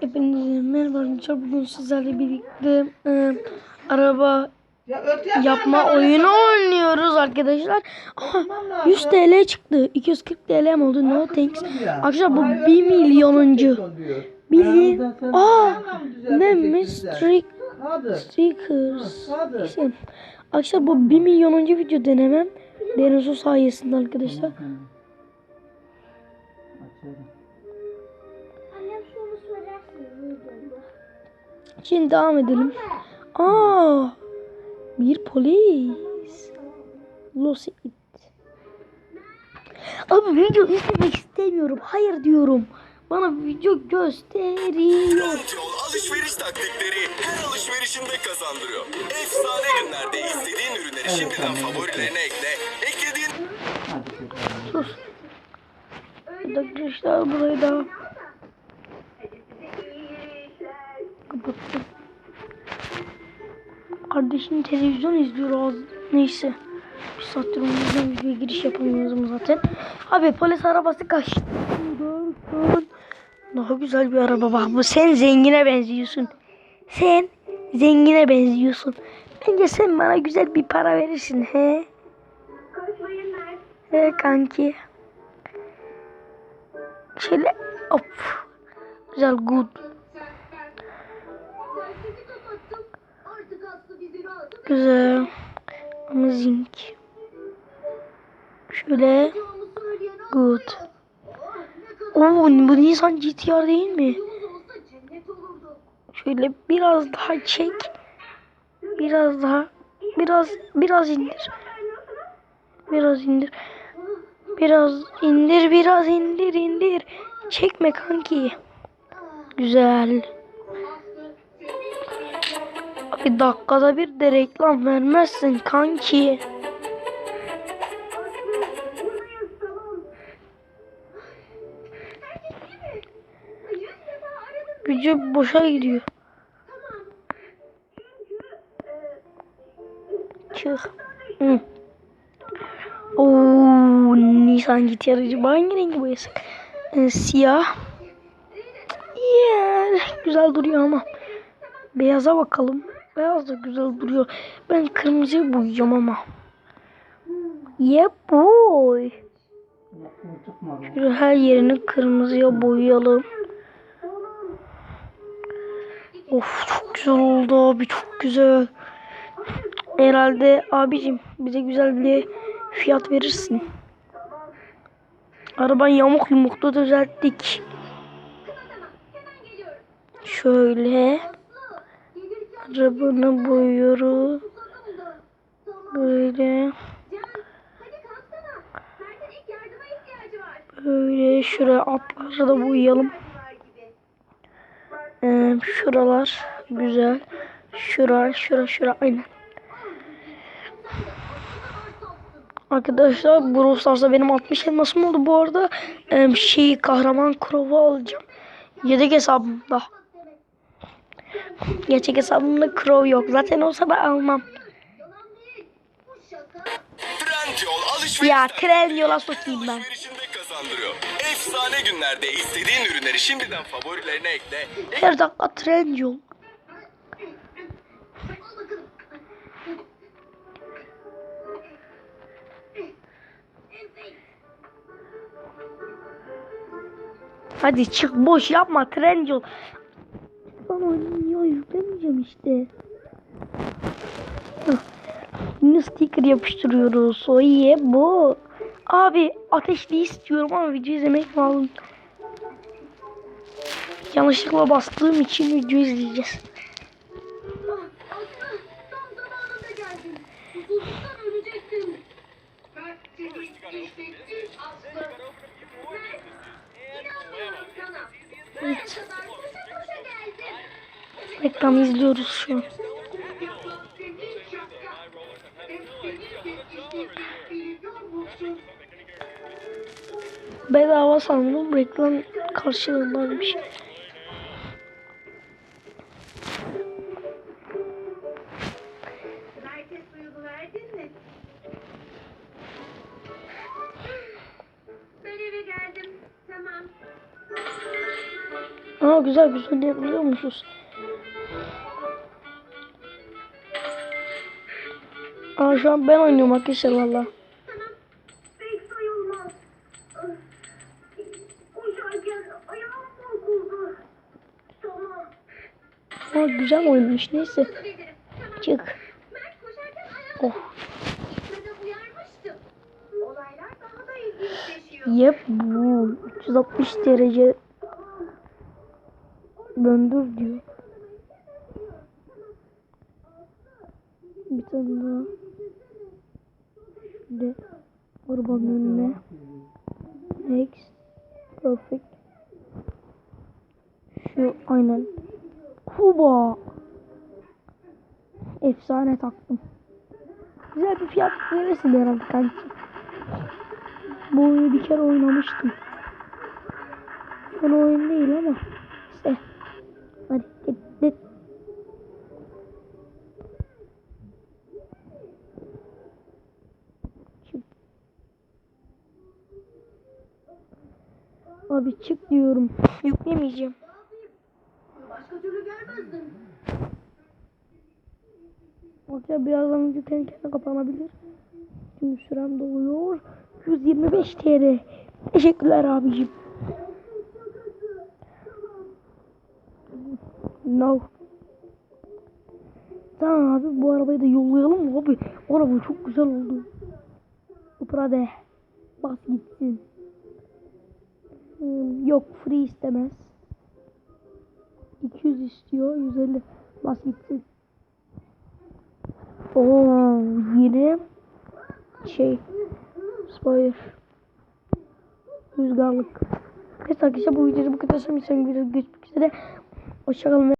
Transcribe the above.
Hepinize merhaba arkadaşlar. Bugün sizlerle birlikte e, araba Ya yapma oyunu oynuyoruz arkadaşlar. Aha, Yapmam lazım. 100 TL çıktı. 240 TL mi oldu? No thanks. Arkadaşlar bu Hayır, 1 öte yandan milyonuncu. sen aa ayağımdan mı düzelteceksin ne sen? Streak. Neyse. Arkadaşlar bu 1 milyonuncu video denemem. Denizo sayesinde arkadaşlar. Annem Şimdi devam edelim. Aa, bir polis. Los it. Abi video izlemek istemiyorum. Hayır diyorum. Bana video gösteriyor. Yol alışveriş taktikleri her alışverişinde kazandırıyor. Efsane günlerde istediğin ürünleri şimdiden favorilerine ekle. Eklediğin Sus. Arkadaşlar burayı da Kardeşim televizyon izliyor az. Neyse. Bir saattir onun yüzünden videoya giriş yapamıyoruz zaten. Abi polis arabası kaçtı. Daha güzel bir araba bak bu. Sen zengine benziyorsun. Sen zengine benziyorsun. Bence sen bana güzel bir para verirsin he. He kanki. Şöyle hop. Güzel good. Güzel. Amazing. Şöyle bırakacağımı söyleyen good. Oo bu Nissan GTR değil mi? Şöyle biraz daha çek. Biraz daha. Biraz biraz indir. Biraz indir. Biraz indir, biraz indir, indir. Çekme kanki. Güzel. Bir dakikada bir de reklam vermezsin kanki. Gücü boşa gidiyor. Çık. Hı. Oo, Nissan GT aracı hangi rengi boyasak? Ee, siyah. Yeah, güzel duruyor ama. Beyaza bakalım. Beyaz da güzel duruyor. Ben kırmızı boyayacağım ama. Yeah boy. Şöyle her yerini kırmızıya boyayalım. Of çok güzel oldu abi çok güzel. Herhalde abicim bize güzel bir fiyat verirsin. Araban yamuk yumukta düzelttik. Şöyle Arabanı boyuyoruz. Böyle böyle şuraya atları da boyayalım. Ee, şuralar güzel. Şura, şura, şura aynen. Arkadaşlar Brawl Stars'ta benim 60 elmasım oldu bu arada. Ee, şey kahraman Crow'u alacağım. Yedek hesabımda. Gerçek hesabımda Crow yok. Zaten olsa da almam. Ya tren yola sokayım ben. Efsane günlerde istediğin ürünleri şimdiden favorilerine ekle. Her dakika tren yol. Hadi çık boş yapma tren yol. Yüklemeyeceğim işte. Hah. Yine sticker yapıştırıyoruz. O iyi bu. Abi ateşli istiyorum ama video izlemek lazım. Yanlışlıkla bastığım için video izleyeceğiz. Reklam izliyoruz şu an. Bedava sandım reklam karşılığındaymış. Tamam. Aa, Ha güzel biz oynayabiliyormuşuz. Aa şu an ben oynuyorum arkadaşlar valla. Ha güzel oynamış neyse. Çık. Oh. Yep bu 360 derece döndür diyor. Bir tane daha. Şöyle arabanın önüne. Next. Perfect. Şu aynen. Kuba. Efsane taktım. Güzel bir fiyat verirsin herhalde kanki. Bu oyunu bir kere oynamıştım. Fena oyun değil ama işte. Hadi git git. Çık. Abi çık diyorum. Yüklemeyeceğim. Başka türlü görmezdim. Ortaya birazdan video kendi kendine kapanabilir. Şimdi sürem doluyor. 125 TL. Teşekkürler abicim. No. Tamam abi bu arabayı da yollayalım mı abi? Araba çok güzel oldu. Uprade. Bas gitsin. Hmm, yok free istemez. 200 istiyor. 150. Bas gitsin. Oo yine şey spoiler rüzgarlık. Neyse arkadaşlar bu videoda bu kadar. Sonra bir sonraki videoda görüşmek üzere.